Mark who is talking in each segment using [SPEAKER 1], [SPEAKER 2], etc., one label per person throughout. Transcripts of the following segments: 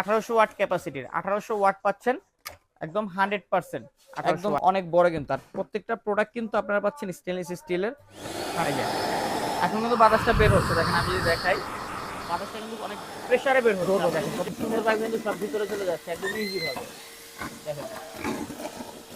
[SPEAKER 1] আঠারোশো ওয়াট ক্যাপাসিটির আঠারোশো ওয়াট পাচ্ছেন একদম হান্ড্রেড পার্সেন্ট একদম অনেক বড় কিন্তু। আর প্রত্যেকটা প্রোডাক্ট কিন্তু আপনারা পাচ্ছেন স্টেনলেস স্টিলের এখন কিন্তু বাতাসটা বের হচ্ছে। দেখেন আমি যদি দেখাই বাতাসটা কিন্তু অনেক প্রেসারে বের হচ্ছে। দেখেন সুন্দরভাবে কিন্তু সব ভিতরে চলে যাচ্ছে একদম ইজি ভাবে। দেখেন।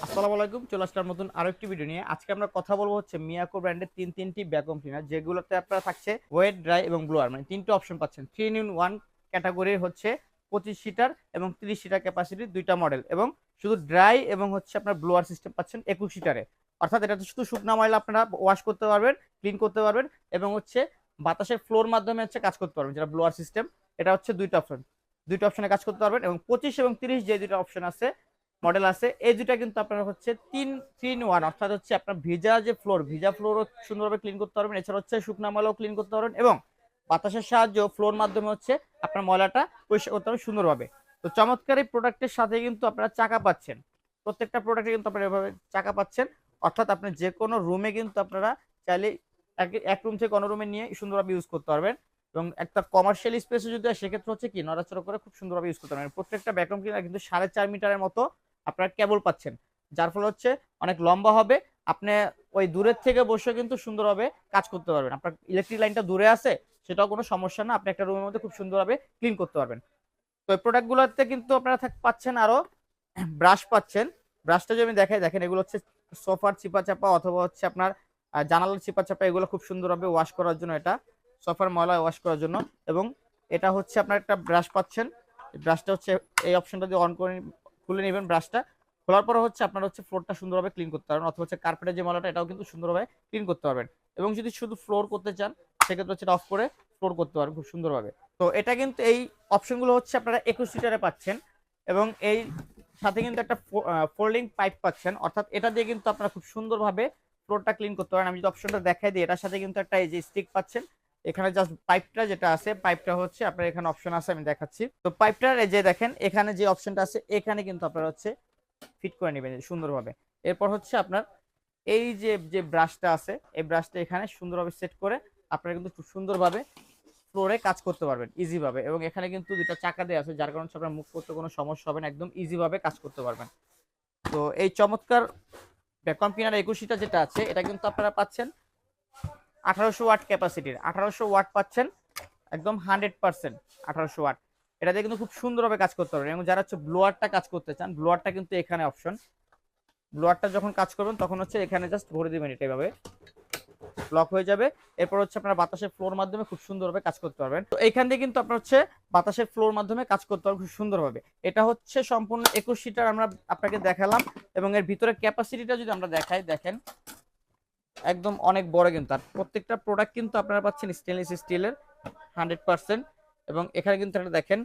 [SPEAKER 1] আসসালামু আলাইকুম। চলে আসলাম নতুন আরও একটি ভিডিও নিয়ে। আজকে আমরা কথা বলব হচ্ছে মিয়াকো ব্র্যান্ডের তিন তিনটি ভ্যাকুয়াম ক্লিনার যেগুলোতে আপনারা থাকছে ওয়েট ড্রাই এবং ব্লোয়ার মানে তিনটে অপশন পাচ্ছেন। থ্রি ইন ওয়ান ক্যাটাগরির হচ্ছে পঁচিশ সিটার এবং তিরিশ সিটার ক্যাপাসিটির দুইটা মডেল এবং শুধু ড্রাই এবং হচ্ছে আপনার ব্লোয়ার সিস্টেম পাচ্ছেন একুশ সিটারে। অর্থাৎ এটা শুধু শুকনা ময়লা আপনারা ওয়াশ করতে পারবেন ক্লিন করতে পারবেন এবং হচ্ছে বাতাসের ফ্লোর মাধ্যমে হচ্ছে কাজ করতে পারবেন, যেটা ব্লোয়ার সিস্টেম এটা হচ্ছে দুইটা অপশন দুইটা অপশনে কাজ করতে পারবেন এবং পঁচিশ এবং তিরিশ যে দুইটা অপশন আছে মডেল আছে, এই দুইটা কিন্তু আপনার হচ্ছে তিন ইন ওয়ান অর্থাৎ হচ্ছে আপনার ভিজা যে ফ্লোর ভিজা ফ্লোরও সুন্দরভাবে ক্লিন করতে পারবেন। এছাড়া হচ্ছে শুকনা ময়লাও ক্লিন করতে পারবেন এবং বাতাসের সাহায্য ফ্লোর মাধ্যমে হচ্ছে আপনার ময়লাটা পরিষ্কার করতে হবে সুন্দরভাবে। তো চমৎকার এই প্রোডাক্টের সাথে কিন্তু আপনারা চাকা পাচ্ছেন। প্রত্যেকটা প্রোডাক্টে কিন্তু আপনারা এভাবে চাকা পাচ্ছেন। অর্থাৎ আপনি যে কোনো রুমে কিন্তু আপনারা চাইলে এক- রুম থেকে অন্য রুমে নিয়ে সুন্দরভাবে ইউজ করতে পারবেন। এবং একটা কমার্শিয়াল স্পেসে যদি সেক্ষেত্রে হচ্ছে কি, নড়াচড়া করে খুব সুন্দরভাবে ইউজ করতে পারবেন। প্রত্যেকটা ব্যাকরুম ক্লিনার কিন্তু সাড়ে চার মিটারের মতো আপনারা কেবল পাচ্ছেন। যার ফলে হচ্ছে অনেক লম্বা হবে আপনি ওই দূরের থেকে বসে কিন্তু সুন্দরভাবে কাজ করতে পারবেন। আপনার ইলেকট্রিক লাইনটা দূরে আছে, সেটাও কোনো সমস্যা না। আপনি একটা রুমের মধ্যে খুব সুন্দরভাবে ক্লিন করতে পারবেন। তো এই প্রোডাক্টগুলোতে কিন্তু আপনারা থাক- পাচ্ছেন আরও ব্রাশ পাচ্ছেন। ব্রাশটা যদি আমি দেখাই, দেখেন এগুলো হচ্ছে সোফার চিপা চাপা অথবা হচ্ছে আপনার জানালার চিপা চাপা এগুলো খুব সুন্দরভাবে ওয়াশ করার জন্য এটা সোফার ময়লা ওয়াশ করার জন্য। এবং এটা হচ্ছে আপনার একটা ব্রাশ পাচ্ছেন। ব্রাশটা হচ্ছে, এই অপশনটা দিয়ে অন করে, খুলে নেবেন ব্রাশটা খোলার পরে হচ্ছে আপনার হচ্ছে ফ্লোরটা সুন্দরভাবে ক্লিন করতে পারবেন, অথবা হচ্ছে কার্পেটের যে ময়লাটা এটাও কিন্তু সুন্দরভাবে ক্লিন করতে পারবেন। এবং যদি শুধু ফ্লোর করতে চান, সেক্ষেত্রে হচ্ছে অফ করে ফ্লোর করতে পারবেন খুব সুন্দরভাবে। তো এটা কিন্তু এই অপশনগুলো হচ্ছে আপনারা একুশ সিটারে পাচ্ছেন এবং এই সাথে কিন্তু একটা ফোল্ডিং পাইপ পাচ্ছেন। অর্থাৎ এটা দিয়ে কিন্তু আপনারা খুব সুন্দরভাবে ফ্লোরটা ক্লিন করতে পারেন। আমি যদি অপশনটা দেখাই দিই, এটার সাথে কিন্তু একটা এই যে স্টিক পাচ্ছেন, এখানে জাস্ট পাইপটা যেটা আছে পাইপটা হচ্ছে আপনার এখানে অপশন আছে, আমি দেখাচ্ছি। তো পাইপটার এই যে দেখেন, এখানে যে অপশনটা আছে, এখানে কিন্তু আপনার হচ্ছে ফিট করে নেবেন সুন্দরভাবে। এরপর হচ্ছে আপনার এই যে যে ব্রাশটা আছে, এই ব্রাশটা এখানে সুন্দরভাবে সেট করে আপনারা কিন্তু খুব সুন্দরভাবে ফ্লোরে কাজ করতে পারবেন ইজিভাবে এবং এখানে কিন্তু দুটা চাকা দেওয়া আছে, যার কারণে আপনার মুখ করতে কোনো সমস্যা হবে না, একদম ইজিভাবে কাজ করতে পারবেন। তো এই চমৎকার ভ্যাকুয়াম ক্লিনার একুশিটা যেটা আছে, এটা কিন্তু আপনারা পাচ্ছেন আঠারোশো ওয়াট ক্যাপাসিটির আঠারোশো ওয়াট পাচ্ছেন একদম হান্ড্রেড পার্সেন্ট আঠারোশো ওয়াট। এটা দিয়ে কিন্তু খুব সুন্দরভাবে কাজ করতে পারবেন। এবং যারা হচ্ছে ব্লোয়ারটা কাজ করতে চান ব্লোয়ারটা কিন্তু এখানে অপশন ব্লোয়ারটা যখন কাজ করবেন, তখন হচ্ছে এখানে জাস্ট ভরে দিবেন এটা এভাবে। ব্লক হয়ে যাবে। এরপর হচ্ছে আপনার বাতাসের ফ্লোর মাধ্যমে খুব সুন্দরভাবে কাজ করতে পারবেন। তো এখান দিয়ে কিন্তু আপনার হচ্ছে বাতাসের ফ্লোর মাধ্যমে কাজ করতে পারবেন খুব সুন্দরভাবে। এটা হচ্ছে সম্পূর্ণ একুশ সিটার আমরা আপনাকে দেখালাম। এবং এর ভিতরে ক্যাপাসিটিটা যদি আমরা দেখাই, দেখেন। একদম অনেক বড় কিন্তু। আর প্রত্যেকটা প্রোডাক্ট কিন্তু আপনারা পাচ্ছেন স্টেনলেস স্টিলের হান্ড্রেড পার্সেন্ট এবং এখানে কিন্তু একটা দেখেন,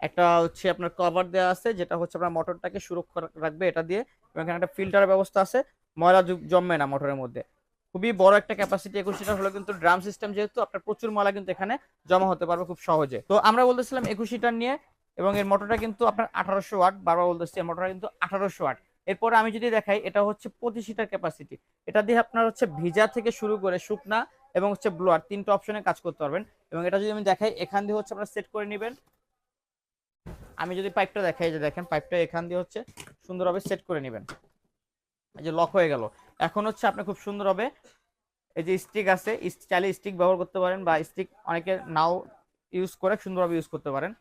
[SPEAKER 1] একটা হচ্ছে আপনার কভার দেওয়া আছে, যেটা হচ্ছে আপনার মোটরটাকে সুরক্ষা রাখবে এটা দিয়ে এবং এখানে একটা ফিল্টারের ব্যবস্থা আছে, ময়লা জমবে না মোটরের মধ্যে। খুবই বড় একটা ক্যাপাসিটি একুশ লিটার হলো কিন্তু ড্রাম সিস্টেম যেহেতু, আপনার প্রচুর ময়লা কিন্তু এখানে জমা হতে পারবে খুব সহজে। তো আমরা বলতেছিলাম একুশ লিটার নিয়ে এবং এর মোটরটা কিন্তু আপনার আঠারোশো ওয়াট বারবার বলতেছি এর মোটরটা কিন্তু আঠারোশো ওয়াট এরপরে আমি যদি দেখাই, এটা হচ্ছে পঁচিশ লিটার ক্যাপাসিটি এটা দিয়ে আপনার হচ্ছে ভিজা থেকে শুরু করে শুকনা এবং হচ্ছে ব্লোয়ার তিনটা অপশনে কাজ করতে পারবেন। এবং এটা যদি আমি দেখাই, এখান দিয়ে হচ্ছে আপনারা সেট করে নেবেন। আমি যদি পাইপটা দেখাই যে দেখেন পাইপটা এখান দিয়ে হচ্ছে সুন্দরভাবে সেট করে নেবেন। এই যে লক হয়ে গেল। এখন হচ্ছে আপনি খুব সুন্দরভাবে এই যে স্টিক আছে চাইলে স্টিক ব্যবহার করতে পারেন বা স্টিক অনেকে নাও ইউজ করে সুন্দরভাবে ইউজ করতে পারেন।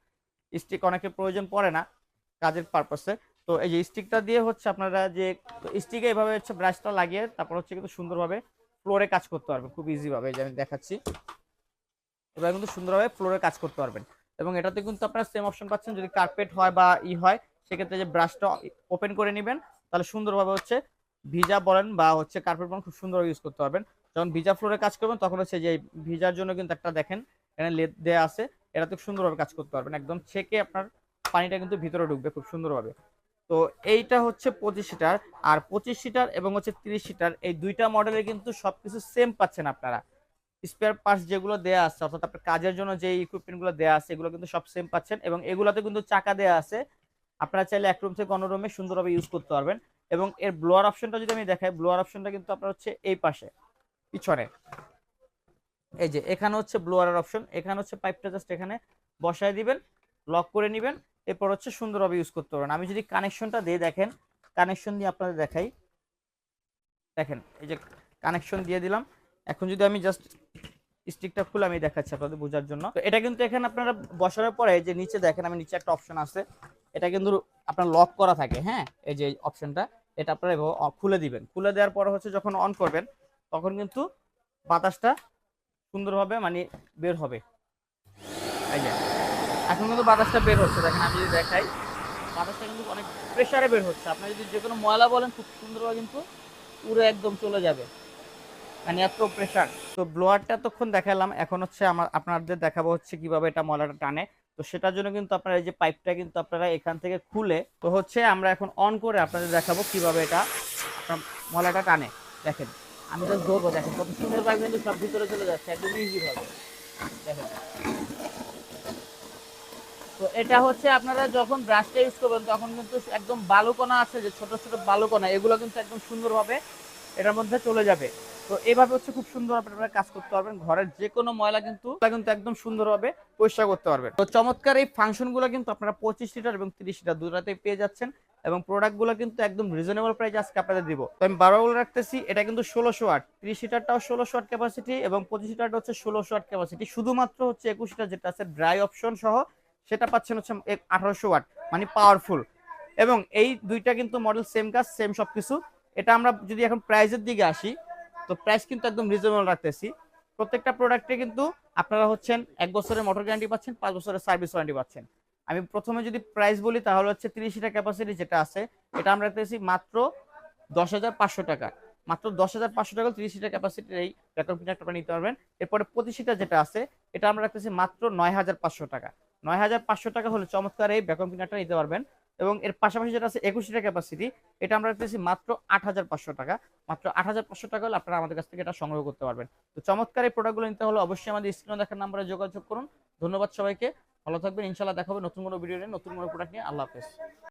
[SPEAKER 1] স্টিক অনেকের প্রয়োজন পড়ে না কাজের পারপাসে তো এই যে স্টিকটা দিয়ে হচ্ছে আপনারা যে স্টিকে এইভাবে হচ্ছে ব্রাশটা লাগিয়ে তারপর হচ্ছে কিন্তু সুন্দরভাবে ফ্লোরে কাজ করতে পারবেন খুব ইজিভাবে যে আমি দেখাচ্ছি। এবার কিন্তু সুন্দরভাবে ফ্লোরে কাজ করতে পারবেন। এবং এটাতে কিন্তু আপনারা সেম অপশন পাচ্ছেন, যদি কার্পেট হয় বা ই হয়, সেক্ষেত্রে যে ব্রাশটা ওপেন করে নেবেন, তাহলে সুন্দরভাবে হচ্ছে ভিজা বলেন বা হচ্ছে কার্পেট বলেন খুব সুন্দরভাবে ইউজ করতে পারবেন। যখন ভিজা ফ্লোরে কাজ করবেন, তখন হচ্ছে যে ভিজার জন্য কিন্তু একটা দেখেন, এখানে লেদ দেওয়া আছে, এটাতে সুন্দরভাবে কাজ করতে পারবেন। একদম ছেঁকে আপনার পানিটা কিন্তু ভিতরে ঢুকবে খুব সুন্দরভাবে। তো এইটা হচ্ছে পঁচিশ সিটার, আর পঁচিশ সিটার এবং হচ্ছে তিরিশ সিটার, এই দুইটা মডেলে কিন্তু সবকিছু সেম পাচ্ছেন আপনারা। স্পেয়ার পার্টস যেগুলো দেয়া আছে, অর্থাৎ আপনার কাজের জন্য যে ইকুইপমেন্টগুলো দেওয়া আছে, এগুলো কিন্তু সব সেম পাচ্ছেন এবং এগুলোতে কিন্তু চাকা দেওয়া আছে। আপনারা চাইলে এক রুম থেকে অন্য রুমে সুন্দরভাবে ইউজ করতে পারবেন এবং এর ব্লোয়ার অপশনটা যদি আমি দেখাই ব্লোয়ার অপশনটা কিন্তু আপনার হচ্ছে এই পাশে, পিছনে। এই যে, এখানে হচ্ছে ব্লোয়ারের অপশন এখানে হচ্ছে পাইপটা জাস্ট এখানে বসায় দিবেন লক করে নেবেন, এরপর হচ্ছে সুন্দরভাবে ইউজ করতে পারবেন। আমি যদি কানেকশনটা দিয়ে দেখেন কানেকশন দিয়ে আপনাদের দেখাই। দেখেন, এই যে কানেকশন দিয়ে দিলাম। এখন যদি আমি জাস্ট স্টিকটা খুলে আমি দেখাচ্ছি আপনাদের বোঝার জন্য। তো এটা কিন্তু এখানে আপনারা বসানোর পরে যে নিচে দেখেন, আমি নিচে একটা অপশন আছে। এটা কিন্তু আপনার লক করা থাকে হ্যাঁ? এই যে অপশনটা এটা আপনারা খুলে দিবেন। খুলে দেওয়ার পরে হচ্ছে যখন অন করবেন, তখন কিন্তু বাতাসটা সুন্দরভাবে মানে বের হবে। এই এখন কিন্তু বাতাসটা বের হচ্ছে। দেখেন, আমি যদি দেখাই, বাতাসটা কিন্তু অনেক প্রেশারে বের হচ্ছে। আপনি যদি যে কোনো ময়লা বলেন, খুব সুন্দরভাবে কিন্তু উড়ে একদম চলে যাবে। মানে এত প্রেসার তো ব্লোয়ারটা এতক্ষণ দেখালাম, এখন হচ্ছে আমার, আপনাদের দেখাবো হচ্ছে কীভাবে এটা ময়লাটা টানে। তো সেটার জন্য কিন্তু আপনারা এই যে পাইপটা কিন্তু আপনারা এখান থেকে খুলে, তো হচ্ছে আমরা এখন অন করে আপনাদের দেখাবো কীভাবে এটা ময়লাটা টানে। দেখেন, আমি জাস্ট ধরবো, দেখেন কত সুন্দর ভাবে কিন্তু সব ভিতরে চলে যাচ্ছে একদম ইজি ভাবে। দেখেন। তো এটা হচ্ছে আপনারা যখন ব্রাশটা ইউজ করবেন, তখন কিন্তু একদম বালুকণা আছে যে ছোট ছোট বালুকণা, এগুলো কিন্তু একদম সুন্দরভাবে এটার মধ্যে চলে যাবে। তো এভাবে হচ্ছে খুব সুন্দর আপনারা কাজ করতে পারবেন। ঘরের যে কোনো ময়লা কিন্তু কিন্তু একদম সুন্দরভাবে পরিষ্কার করতে পারবেন। তো চমৎকার এই ফাংশনগুলো কিন্তু আপনারা পঁচিশ লিটার এবং তিরিশ লিটার দুটাতেই পেয়ে যাচ্ছেন এবং প্রোডাক্টগুলো কিন্তু একদম রিজনেবল প্রাইস আজকে আপনাদের দিব। তো আমি বারো বলে রাখতেছি, এটা কিন্তু ষোলোশো আট, তিরিশ লিটারটাও ষোলোশো আট ক্যাপাসিটি এবং পঁচিশ লিটারটা হচ্ছে ষোলোশো আট ক্যাপাসিটি শুধুমাত্র হচ্ছে একুশ লিটার যেটা আছে ড্রাই অপশন সহ, সেটা পাচ্ছেন হচ্ছে আঠারোশো ওয়াট মানে পাওয়ারফুল এবং এই দুইটা কিন্তু মডেল সেম কাজ সেম সবকিছু। এটা আমরা যদি এখন প্রাইসের দিকে আসি তো প্রাইস কিন্তু একদম রিজনেবল রাখতেছি। প্রত্যেকটা প্রোডাক্টে কিন্তু আপনারা হচ্ছেন এক বছরের মোটর গ্যারান্টি পাচ্ছেন, পাঁচ বছরের সার্ভিস ওয়ারেন্টি পাচ্ছেন। আমি প্রথমে যদি প্রাইস বলি, তাহলে হচ্ছে তিরিশ লিটার ক্যাপাসিটি যেটা আছে, এটা আমরা রাখতেছি মাত্র দশ হাজার পাঁচশো টাকা। মাত্র দশ হাজার পাঁচশো টাকা তিরিশ লিটার ক্যাপাসিটির এই ব্যাকআপ আপনারা নিতে পারবেন। এরপরে পঁচিশ লিটার যেটা আছে, এটা আমরা রাখতেছি মাত্র নয় হাজার পাঁচশো টাকা। নয় হাজার পাঁচশো টাকা হলে চমৎকার এই ব্যাকআপ কিনারটা নিতে পারবেন। এবং এর পাশাপাশি যেটা আছে একুশ লিটার ক্যাপাসিটি এটা আমরা রাখতেছি মাত্র আট হাজার পাঁচশো টাকা। মাত্র আট হাজার পাঁচশো টাকা হলে আপনারা আমাদের কাছ থেকে এটা সংগ্রহ করতে পারবেন। তো চমৎকার এই প্রোডাক্টগুলো নিতে হলে অবশ্যই আমাদের স্ক্রিনে দেখার নাম্বারে যোগাযোগ করুন। ধন্যবাদ সবাইকে। ভালো থাকবেন। ইনশাল্লাহ দেখাবে নতুন কোনো ভিডিও নিয়ে, নতুন কোনো প্রোডাক্ট নিয়ে। আল্লাহ হাফেজ।